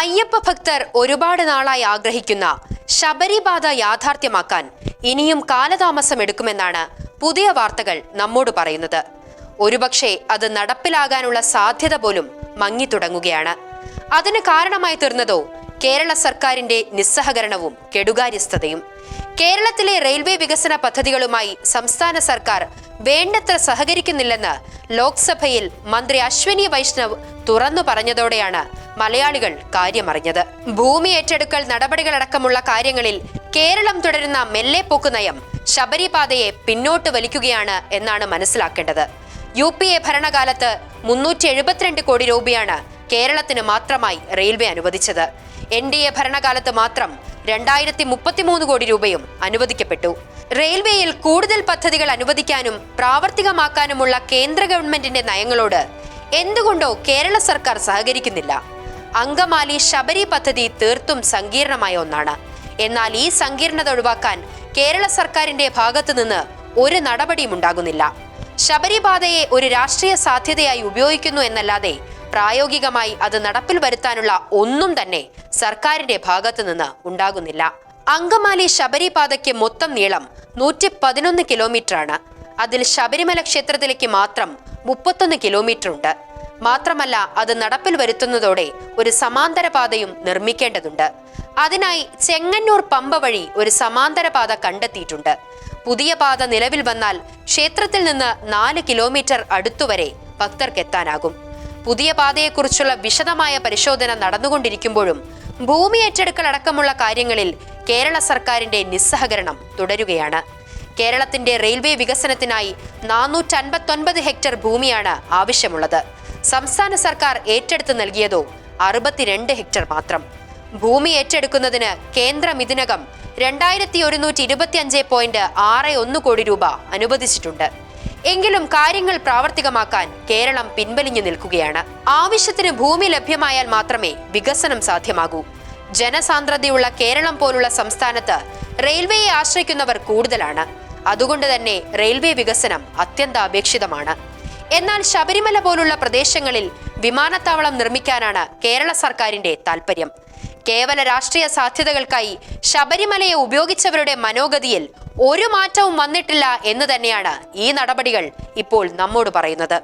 അയ്യപ്പ ഭക്തർ ഒരുപാട് നാളായി ആഗ്രഹിക്കുന്ന ശബരിപാത യാഥാർത്ഥ്യമാക്കാൻ ഇനിയും കാലതാമസം എടുക്കുമെന്നാണ് പുതിയ വാർത്തകൾ നമ്മോട് പറയുന്നത്. ഒരുപക്ഷെ അത് നടപ്പിലാകാനുള്ള സാധ്യത പോലും മങ്ങിത്തുടങ്ങുകയാണ്. അതിന് കാരണമായി തീർന്നതോ കേരള സർക്കാരിന്റെ നിസ്സഹകരണവും കെടുകാര്യസ്ഥതയും. കേരളത്തിലെ റെയിൽവേ വികസന പദ്ധതികളുമായി സംസ്ഥാന സർക്കാർ വേണ്ടത്ര സഹകരിക്കുന്നില്ലെന്ന് ലോക്സഭയിൽ മന്ത്രി അശ്വിനി വൈഷ്ണവ് തുറന്നു പറഞ്ഞതോടെയാണ് മലയാളികൾ കാര്യമറിഞ്ഞത്. ഭൂമി ഏറ്റെടുക്കൽ നടപടികളടക്കമുള്ള കാര്യങ്ങളിൽ കേരളം തുടരുന്ന മെല്ലെപ്പോക്ക് നയം ശബരിപാതയെ പിന്നോട്ട് വലിക്കുകയാണ് എന്നാണ് മനസ്സിലാക്കേണ്ടത്. യു പി എ ഭരണകാലത്ത് മുന്നൂറ്റി എഴുപത്തിരണ്ട് കോടി രൂപയാണ് കേരളത്തിന് മാത്രമായി റെയിൽവേ അനുവദിച്ചത്. എൻ ഡി എ ഭരണകാലത്ത് മാത്രം രണ്ടായിരത്തി മുപ്പത്തിമൂന്ന് കോടി രൂപയും അനുവദിക്കപ്പെട്ടു. റെയിൽവേയിൽ കൂടുതൽ പദ്ധതികൾ അനുവദിക്കാനും പ്രാവർത്തികമാക്കാനുമുള്ള കേന്ദ്ര ഗവൺമെന്റിന്റെ നയങ്ങളോട് എന്തുകൊണ്ടോ കേരള സർക്കാർ സഹകരിക്കുന്നില്ല. അങ്കമാലി ശബരി പദ്ധതി തീർത്തും സങ്കീർണമായ ഒന്നാണ്. എന്നാൽ ഈ സങ്കീർണത ഒഴിവാക്കാൻ കേരള സർക്കാരിന്റെ ഭാഗത്തുനിന്ന് ഒരു നടപടിയും ഉണ്ടാകുന്നില്ല ശബരിപാതയെ ഒരു രാഷ്ട്രീയ സാധ്യതയായി ഉപയോഗിക്കുന്നു എന്നല്ലാതെ പ്രായോഗികമായി അത് നടപ്പിൽ വരുത്താനുള്ള ഒന്നും തന്നെ സർക്കാരിന്റെ ഭാഗത്തു നിന്ന് ഉണ്ടാകുന്നില്ല. അങ്കമാലി ശബരിപാതയ്ക്ക് മൊത്തം നീളം നൂറ്റി പതിനൊന്ന് കിലോമീറ്റർ ആണ് അതിൽ ശബരിമല ക്ഷേത്രത്തിലേക്ക് മാത്രം മുപ്പത്തൊന്ന് കിലോമീറ്റർ ഉണ്ട് മാത്രമല്ല അത് നടപ്പിൽ വരുത്തുന്നതോടെ ഒരു സമാന്തര പാതയും നിർമ്മിക്കേണ്ടതുണ്ട്. അതിനായി ചെങ്ങന്നൂർ പമ്പ വഴി ഒരു സമാന്തര പാത കണ്ടെത്തിയിട്ടുണ്ട്. പുതിയ പാത നിലവിൽ വന്നാൽ ക്ഷേത്രത്തിൽ നിന്ന് നാല് കിലോമീറ്റർ അടുത്തുവരെ ഭക്തർക്ക് എത്താനാകും പുതിയ പാതയെക്കുറിച്ചുള്ള വിശദമായ പരിശോധന നടന്നുകൊണ്ടിരിക്കുമ്പോഴും ഭൂമി ഏറ്റെടുക്കൽ അടക്കമുള്ള കാര്യങ്ങളിൽ കേരള സർക്കാരിന്റെ നിസ്സഹകരണം തുടരുകയാണ്. കേരളത്തിന്റെ റെയിൽവേ വികസനത്തിനായി നാനൂറ്റൻപത്തൊൻപത് ഹെക്ടർ ഭൂമിയാണ് ആവശ്യമുള്ളത്. സംസ്ഥാന സർക്കാർ ഏറ്റെടുത്ത് നൽകിയതോ അറുപത്തിരണ്ട് ഹെക്ടർ മാത്രം. ഭൂമി ഏറ്റെടുക്കുന്നതിന് കേന്ദ്രം ഇതിനകം രണ്ടായിരത്തി ഒരുന്നൂറ്റി ഇരുപത്തി അഞ്ച് പോയിന്റ് ആറ് ഒന്ന് കോടി രൂപ അനുവദിച്ചിട്ടുണ്ട്. എങ്കിലും കാര്യങ്ങൾ പ്രാവർത്തികമാക്കാൻ കേരളം പിൻവലിഞ്ഞു നിൽക്കുകയാണ്. ആവശ്യത്തിന് ഭൂമി ലഭ്യമായാൽ മാത്രമേ വികസനം സാധ്യമാകൂ. ജനസാന്ദ്രതയുള്ള കേരളം പോലുള്ള സംസ്ഥാനത്ത് റെയിൽവേയെ ആശ്രയിക്കുന്നവർ കൂടുതലാണ്. അതുകൊണ്ട് തന്നെ റെയിൽവേ വികസനം അത്യന്താപേക്ഷിതമാണ്. എന്നാൽ ശബരിമല പോലുള്ള പ്രദേശങ്ങളിൽ വിമാനത്താവളം നിർമ്മിക്കാനാണ് കേരള സർക്കാരിന്റെ താൽപ്പര്യം കേവല രാഷ്ട്രീയ സാധ്യതകൾക്കായി ശബരിമലയെ ഉപയോഗിച്ചവരുടെ മനോഗതിയിൽ ഒരു മാറ്റവും വന്നിട്ടില്ല എന്ന് തന്നെയാണ് ഈ നടപടികൾ ഇപ്പോൾ നമ്മോട് പറയുന്നത്.